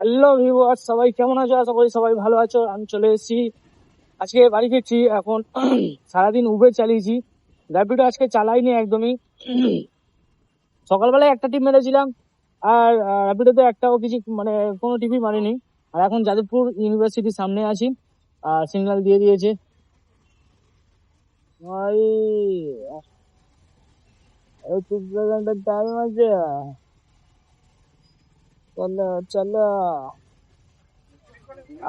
Hello viewers সবাই কেমন আছো? আশা করি সবাই ভালো আছো। আমি চলে এসেছি। আজকে বাড়ি ফিরছি। এখন সারাদিন উবের চালিয়েছি। র্যাপিডো আজকে চালাইনি একদমই। সকালবেলায় একটা টিপ মেরেছিলাম। আর র্যাপিডোতে একটাও কিছু মানে কোনো টিপই মারিনি। আর এখন যাদবপুর ইউনিভার্সিটির সামনে আছি। আর সিগন্যাল দিয়ে দিয়েছে। টাইম আছে চলো চলো।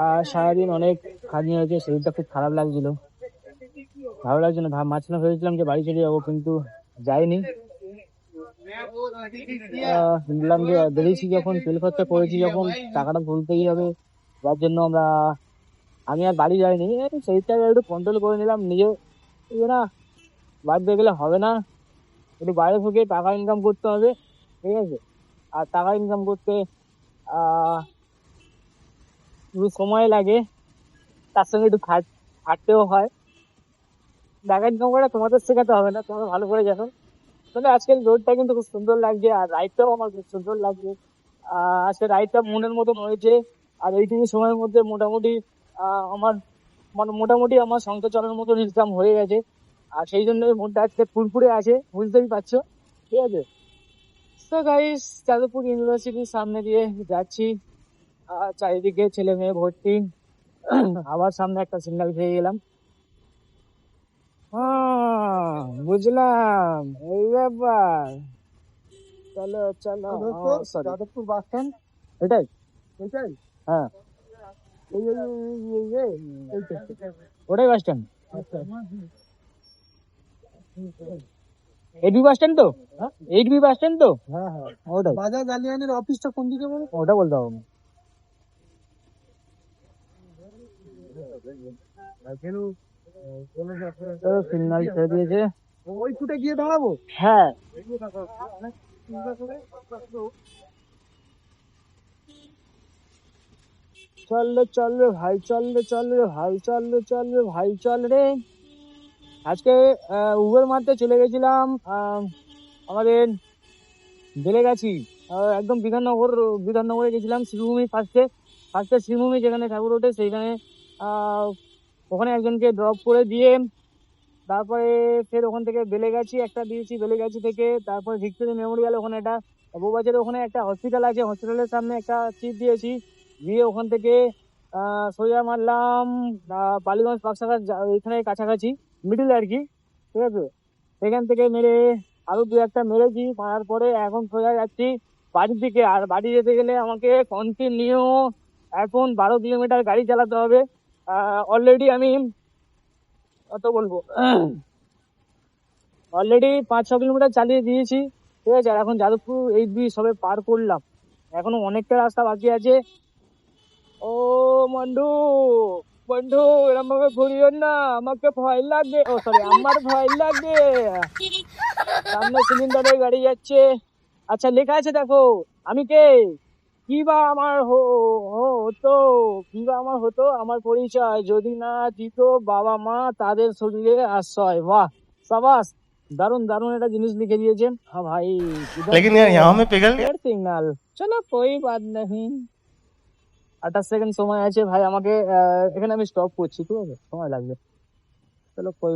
আর সারাদিন অনেক খাটনি হয়েছে, শরীরটা খুব খারাপ লাগছিল। ভালো লাগছে না মাঝখানে ভেবেছিলাম যে বাড়ি চলে যাব, কিন্তু যাইনি। শুনলাম যে বেরিয়েছি যখন, তেল খরচা করেছি যখন, টাকাটা তুলতেই হবে, যার জন্য আমরা, আমি আর বাড়ি যাইনি। এই একটু কন্ট্রোল করে নিলাম, নিজে না বাড়িতে গেলে হবে না। একটু বাইরে থেকে টাকা ইনকাম করতে হবে, ঠিক আছে? আর টাকা ইনকাম করতে একটু সময় লাগে। তার সঙ্গে একটু খাট খাটতেও হয়। টাকা ইনকাম তোমাদের শেখাতে হবে না, তোমরা ভালো করে জানো। তবে আজকের রোডটা কিন্তু খুব সুন্দর লাগছে, আর রাইডটাও আমার খুব সুন্দর লাগছে। আজকে রাইডটা মনের মতন হয়েছে, আর এইটুকু সময়ের মধ্যে মোটামুটি আমার মানে মোটামুটি আমার সংসার চালানোর মতন ইনকাম হয়ে গেছে। আর সেই জন্য মনটা আজকে ফুরফুরে আছে, বুঝতেই পারছ। ঠিক আছে? তো গাইস যাদবপুর ইউনিভার্সিটির সামনে দিয়ে যাচ্ছি আর চারিদিকে ছেলে মেয়ে ভর্তি আবার সামনে একটা সিগন্যাল পেয়ে গেলাম হ্যাঁ বুঝলাম এই ব্যাপার চলো চলো সরি যাদবপুর বাস স্ট্যান্ড এটাই এটাই হ্যাঁ এই এই এই এই এই এইটা। ওটাই বাস স্ট্যান্ড আচ্ছা এইট বাস স্ট্যান্ড তো? বাস স্ট্যান্ড তো? হ্যাঁ হ্যাঁ। বাজাজ আলিয়ানের অফিসটা কোন দিকে বলো? ওটা বলতে হবে। সিগন্যাল ছেড়ে দিয়েছে। ওই ফুটে গিয়ে দাঁড়াবো? হ্যাঁ। চল রে চল রে ভাই চল রে চল রে ভাই চল রে চল রে ভাই চল রে। আজকে উবের মারতে চলে গেছিলাম আমাদের বেলেগাছি একদম বিধাননগর, বিধাননগরে গেছিলাম, শ্রীভূমি ফার্স্টে ফার্স্টে শ্রীভূমি যেখানে ঠাকুর ওঠে, সেইখানে ওখানে একজনকে ড্রপ করে দিয়ে, তারপরে ফের ওখান থেকে বেলেগাছি একটা দিয়েছি, বেলেগাছি থেকে, তারপরে ভিক্টোরিয়া মেমোরিয়াল ওখানে একটা বউবাজারের ওখানে একটা হসপিটাল আছে হসপিটালের সামনে একটা সিট দিয়েছি, দিয়ে ওখান থেকে সোজা মারলাম বালিগঞ্জ যা- এখানে কাছাকাছি। মিডিল আর কি, ঠিক আছে? সেখান থেকে মেরে আরও দু একটা মেরেছি, মারার পরে এখন সোজা যাচ্ছি বাড়ির দিকে। আর বাড়ি যেতে গেলে আমাকে কন্টিনিউ এখন বারো কিলোমিটার গাড়ি চালাতে হবে। অলরেডি আমি কত বলব? অলরেডি পাঁচ, ছ কিলোমিটার চালিয়ে দিয়েছি, ঠিক আছে? আর এখন যাদবপুর এই দুই সবে পার করলাম। এখনও অনেকটা রাস্তা বাকি আছে। ও বন্ধু বন্ধু এরকম ভাবে ঘুরিও না আমাকে ভয় লাগে ও সরি আমার ভয় লাগে সামনে সিলিন্ডারের গাড়ি যাচ্ছে আচ্ছা লেখা আছে দেখো আমি কে কি বা আমার হো- হো- হতো কি বা আমার হতো আমার পরিচয় যদি না দিত বাবা মা তাদের শরীরে আশ্রয় বাহ সাবাস দারুন দারুন একটা জিনিস লিখে দিয়েছে হ্যাঁ ভাই लेकिन यार यहाँ में पिघल गया সিগনাল চলো কই বাদ নেই আঠাশ সেকেন্ড সময় আছে, ভাই, আমাকে এখানে আমি স্টপ করছি, ঠিক আছে? সময় লাগবে। চলো কই